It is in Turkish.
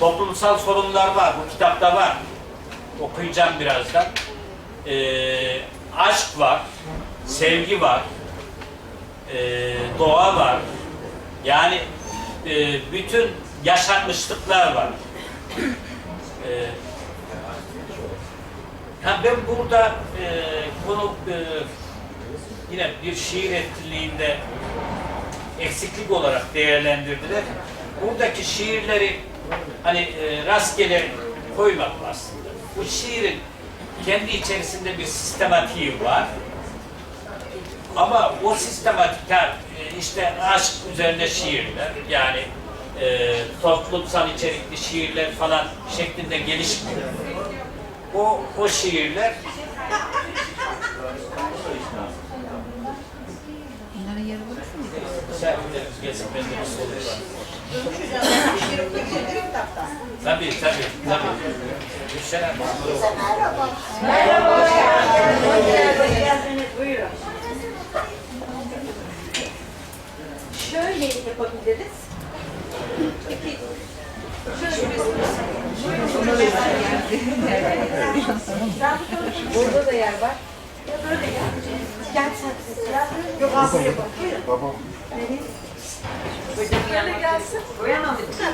toplumsal sorunlar var. Bu kitapta var. Okuyacağım birazdan. Ee, aşk var, sevgi var, ee, doğa var. Yani e, bütün yaşanmışlıklar var. Ee, ben burada e, bunu e, yine bir şiir etkinliğinde eksiklik olarak değerlendirdiler. Buradaki şiirleri hani e, rastgele koymak aslında. Bu şiirin kendi içerisinde bir sistematiği var. Ama o sistematikler e, işte aşk üzerine şiirler yani e, toplumsal içerikli şiirler falan şeklinde gelişmiyor. O, o şiirler Sergilerimiz gelsin bende bir soru var. Tabii tabii tabii. Gülşen Hanım. Şöyle yapabiliriz. Peki, şöyle bir Burada da yer var. Ya böyle gel. Gel sen. Yok abi bak. Buyurun. Babam. Böyle gelsin. Koyamam. Biz var.